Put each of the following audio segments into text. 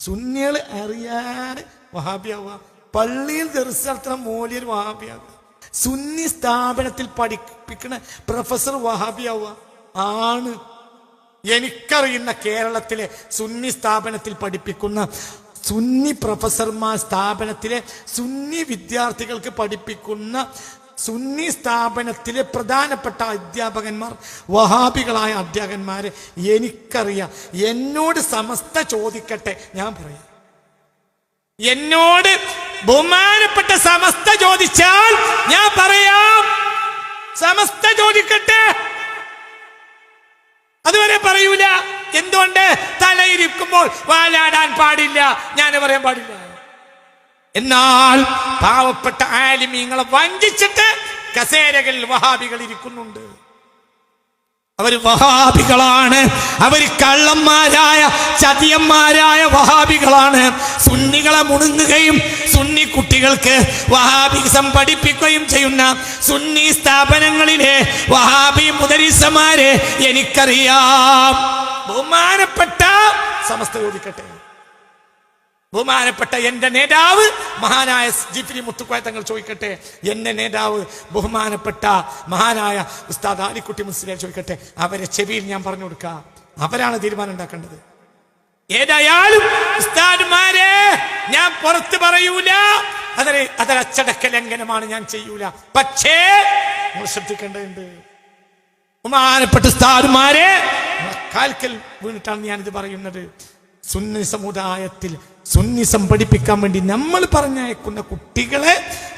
സുന്നികൾ അറിയാതെ വഹാബിയാവുക. പള്ളിയിൽ നടത്തുന്ന മൂല്യർ വഹാബിയാവുക. സുന്നി സ്ഥാപനത്തിൽ പഠിപ്പിക്കുന്ന പ്രൊഫസർ വഹാബിയാവുക. ആണ് എനിക്കറിയുന്ന കേരളത്തിലെ സുന്നി സ്ഥാപനത്തിൽ പഠിപ്പിക്കുന്ന സുന്നി പ്രൊഫസർമാർ സ്ഥാപനത്തിലെ സുന്നി വിദ്യാർത്ഥികൾക്ക് പഠിപ്പിക്കുന്ന സുന്നി സ്ഥാപനത്തിലെ പ്രധാനപ്പെട്ട അധ്യാപകന്മാർ വഹാബികളായ അധ്യാപകന്മാരെ എനിക്കറിയാം. എന്നോട് സമസ്ത ചോദിക്കട്ടെ ഞാൻ പറയാം. എന്നോട് ബഹുമാനപ്പെട്ട സമസ്ത ചോദിച്ചാൽ ഞാൻ പറയാം. സമസ്ത ചോദിക്കട്ടെ. അതുവരെ പറയൂല. എന്തുകൊണ്ട്? തലയിരിക്കുമ്പോൾ വാലാടാൻ പാടില്ല. ഞാൻ പറയാൻ പാടില്ല. എന്നാൽ പാവപ്പെട്ട ആലിമീങ്ങളെ വഞ്ചിച്ചിട്ട് കസേരകൾ വഹാബികൾ ഇരിക്കുന്നുണ്ട്. അവർ വഹാബികളാണ്. അവർ കള്ളന്മാരായ ചതിയന്മാരായ വഹാബികളാണ്. സുന്നികളെ മുണുങ്ങുകയും സുന്നി കുട്ടികൾക്ക് വഹാബിസം പഠിപ്പിക്കുകയും ചെയ്യുന്ന സുന്നി സ്ഥാപനങ്ങളിലെ വഹാബി മുദരിസമാരെ എനിക്കറിയാം. ബഹുമാനപ്പെട്ട സമസ്ത ചോദിക്കട്ടെ. ബഹുമാനപ്പെട്ട എന്റെ നേതാവ് മഹാനായ ജിഫ്രി മുത്തുക്കോയ തങ്ങൾ ചോദിക്കട്ടെ? എന്റെ നേതാവ് ബഹുമാനപ്പെട്ട മഹാനായ ഉസ്താദ് ആലിക്കുട്ടി മുസ്ലിം ചോദിക്കട്ടെ? അവരെ ചെവിയിൽ ഞാൻ പറഞ്ഞു കൊടുക്കാം. അവരാണ് തീരുമാനം ഉണ്ടാക്കേണ്ടത്. ഏതായാലും ഉസ്താദ്മാരെ ഞാൻ പുറത്ത് പറയൂല. അതിന് അതൊരു അച്ചടക്ക ലംഘനമാണ് ഞാൻ ചെയ്യൂല. പക്ഷേ ശ്രദ്ധിക്കേണ്ടതുണ്ട്. ബഹുമാനപ്പെട്ട ഉസ്താദ്മാരെ കാൽക്കൽ വീണിട്ടാണ് ഞാനിത് പറയുന്നത്. സുന്നി സമുദായത്തിൽ സുന്നിസം പഠിപ്പിക്കാൻ വേണ്ടി നമ്മൾ പറഞ്ഞയക്കുന്ന കുട്ടികളെ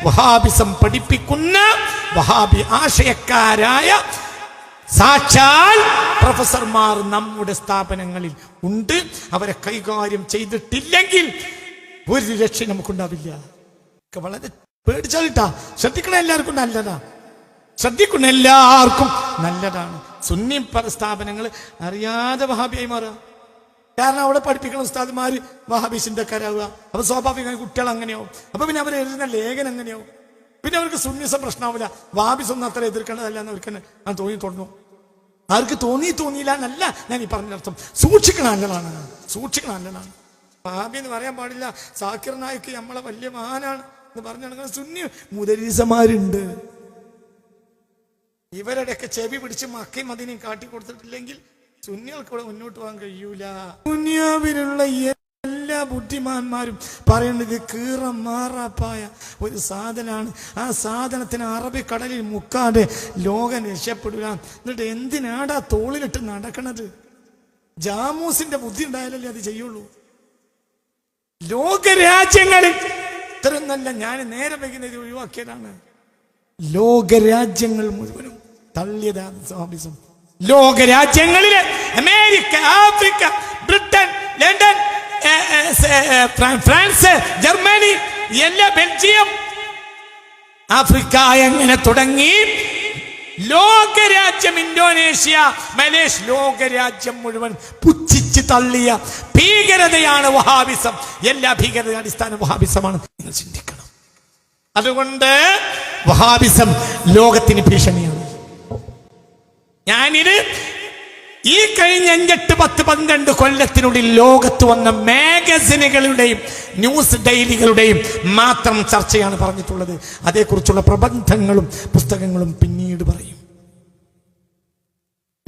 വഹാബിസം പഠിപ്പിക്കുന്ന വഹാബി ആശയക്കാരായ സാക്ഷാൽ പ്രൊഫസർമാർ നമ്മുടെ സ്ഥാപനങ്ങളിൽ ഉണ്ട്. അവരെ കൈകാര്യം ചെയ്തിട്ടില്ലെങ്കിൽ ഒരു രക്ഷ നമുക്കുണ്ടാവില്ല. വളരെ പേടിച്ചാലിട്ടാ ശ്രദ്ധിക്കണ എല്ലാവർക്കും നല്ലതാ. ശ്രദ്ധിക്കുന്ന എല്ലാവർക്കും നല്ലതാണ്. സുന്നി പ്രസ്ഥാപനങ്ങൾ സ്ഥാപനങ്ങൾ അറിയാതെ വഹാബിയായി മാറുക കാരണം അവിടെ പഠിപ്പിക്കുന്ന ഉസ്താദ്മാർ വഹാബീസിന്റെ കരാവുക അപ്പൊ സ്വാഭാവികമായി കുട്ടികൾ അങ്ങനെയാവും. അപ്പൊ പിന്നെ അവർ എഴുതുന്ന ലേഖനം എങ്ങനെയാവും? പിന്നെ അവർക്ക് സുന്യസം പ്രശ്നമാവില്ല വാബിസ് ഒന്നും അത്ര എതിർക്കേണ്ടതല്ല എന്ന് അവർക്ക് ആ തോന്നി തോന്നുന്നു. ആർക്ക് തോന്നി തോന്നിയില്ല എന്നല്ല ഞാൻ ഈ പറഞ്ഞർത്ഥം സൂക്ഷിക്കണ നല്ലതാണ് സൂക്ഷിക്കണ നല്ലതാണ് വാബി എന്ന് പറയാൻ പാടില്ല. സാക്കിർ നായിക്ക് നമ്മളെ വലിയ മഹാനാണ് എന്ന് പറഞ്ഞാൽ സുന്യ സുന്നി മുദരീസമാരുണ്ട് ഇവരുടെയൊക്കെ ചെവി പിടിച്ച് മക്കയും അതിനെയും കാട്ടി കൊടുത്തിട്ടില്ലെങ്കിൽ സുന്നികൾക്ക് ഇവിടെ മുന്നോട്ട് പോകാൻ കഴിയൂല. ദുനിയാവിലുള്ള എല്ലാ ബുദ്ധിമാന്മാരും പറയുന്നത് കീറ മാറാപ്പായ ഒരു സാധനമാണ്. ആ സാധനത്തിന് അറബിക്കടലിൽ മുക്കാതെ ലോകം രക്ഷപ്പെടില്ല എന്നിട്ട് എന്തിനാടാ തോളിലിട്ട് നടക്കണത്? ജാമൂസിന്റെ ബുദ്ധി ഉണ്ടായാലല്ലേ അത് ചെയ്യുള്ളൂ. ലോകരാജ്യങ്ങളിൽ ഇത്രയും നല്ല ഞാൻ നേരെ വൈകുന്നത് ഒഴിവാക്കിയതാണ്. ലോകരാജ്യങ്ങൾ മുഴുവനും തള്ളിയതാണ് സ്വാമിസം ലോകരാജ്യങ്ങളിൽ America Africa Britain London France Germany എല്ലാ ബെൽജിയം. ആഫ്രിക്ക എങ്ങനെ തുടങ്ങി? ലോകരാജ്യം ഇന്തോനേഷ്യ മലേഷ്യ ലോകരാജ്യം മുഴുവൻ പുച്ഛിച്ച് തള്ളിയ ഭീകരതയാണ് വഹാബിസം. എല്ലാ ഭീകരത അടിസ്ഥാന വഹാബിസമാണ് നിങ്ങൾ ചിന്തിക്കണം. അതുകൊണ്ട് വഹാബിസം ലോകത്തിന് ഭീഷണിയാണ്. ഞാനിത് ഈ കഴിഞ്ഞ അഞ്ചെട്ട് പത്ത് പന്ത്രണ്ട് കൊല്ലത്തിനുള്ളിൽ ലോകത്ത് വന്ന മാഗസിനുകളുടെയും ന്യൂസ് ഡെയിലികളുടെയും മാത്രം ചർച്ചയാണ് പറഞ്ഞിട്ടുള്ളത്. അതേക്കുറിച്ചുള്ള പ്രബന്ധങ്ങളും പുസ്തകങ്ങളും പിന്നീട് പറയും.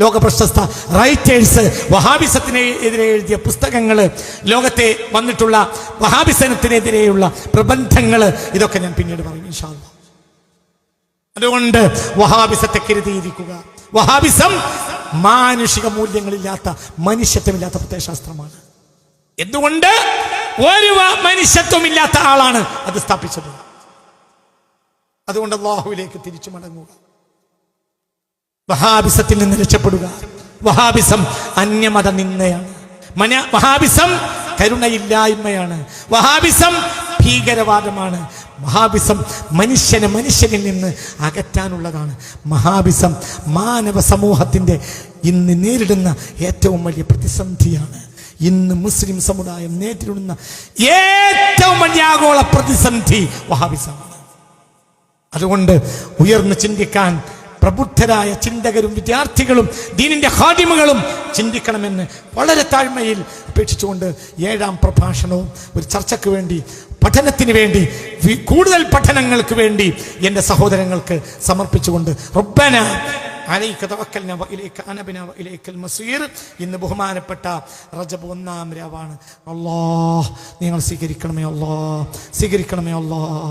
ലോക പ്രശസ്ത റൈറ്റേഴ്സ് വഹാബിസത്തിന് എതിരെ എഴുതിയ പുസ്തകങ്ങൾ ലോകത്തെ വന്നിട്ടുള്ള വഹാബിസനത്തിനെതിരെയുള്ള പ്രബന്ധങ്ങൾ ഇതൊക്കെ ഞാൻ പിന്നീട് പറയും. അതുകൊണ്ട് വഹാബിസത്തെ കരുതിയിരിക്കുക. വഹാബിസം മാനുഷിക മൂല്യങ്ങളില്ലാത്ത മനുഷ്യത്വമില്ലാത്ത പ്രത്യയശാസ്ത്രമാണ്. എന്തുകൊണ്ട്? ഒരു മനുഷ്യത്വമില്ലാത്ത ആളാണ് അത് സ്ഥാപിച്ചത്. അതുകൊണ്ട് അള്ളാഹുവിലേക്ക് തിരിച്ചു മടങ്ങുക. വഹാബിസത്തിൽ നിന്ന് രക്ഷപ്പെടുക. വഹാബിസം അന്യമത നിന്ദയാണ്. മന വഹാബിസം കരുണയില്ലായ്മയാണ്. വഹാബിസം ഭീകരവാദമാണ്. മഹാബിസം മനുഷ്യനെ മനുഷ്യനിൽ നിന്ന് അകറ്റാനുള്ളതാണ്. മഹാബിസം മാനവ സമൂഹത്തിന്റെ ഇന്ന് നേരിടുന്ന ഏറ്റവും വലിയ പ്രതിസന്ധിയാണ്. ഇന്ന് മുസ്ലിം സമുദായം നേരിടുന്ന ഏറ്റവും വലിയ ആഗോള പ്രതിസന്ധി വഹാബിസമാണ് അതുകൊണ്ട് ഉയർന്നു ചിന്തിക്കാൻ പ്രബുദ്ധരായ ചിന്തകരും വിദ്യാർത്ഥികളും ദീനിന്റെ ഹാദിമുകളും ചിന്തിക്കണമെന്ന് വളരെ താഴ്മയിൽ അപേക്ഷിച്ചുകൊണ്ട് ഏഴാം പ്രഭാഷണവും ഒരു ചർച്ചയ്ക്ക് വേണ്ടി പഠനത്തിന് വേണ്ടി കൂടുതൽ പഠനങ്ങൾക്ക് വേണ്ടി എന്റെ സഹോദരങ്ങൾക്ക് സമർപ്പിച്ചുകൊണ്ട് റബ്ബന അലൈക തവക്കൽന വഇലൈക അനബന വഇലൈക്കൽ മസീർ ഇന്ന് ബഹുമാനപ്പെട്ട റജബ് ഒന്നാം രാവാണ്. അല്ലാഹ് നിങ്ങൾ സ്വീകരിക്കണമേ അല്ലാഹ് സ്വീകരിക്കണമേ അല്ലാഹ്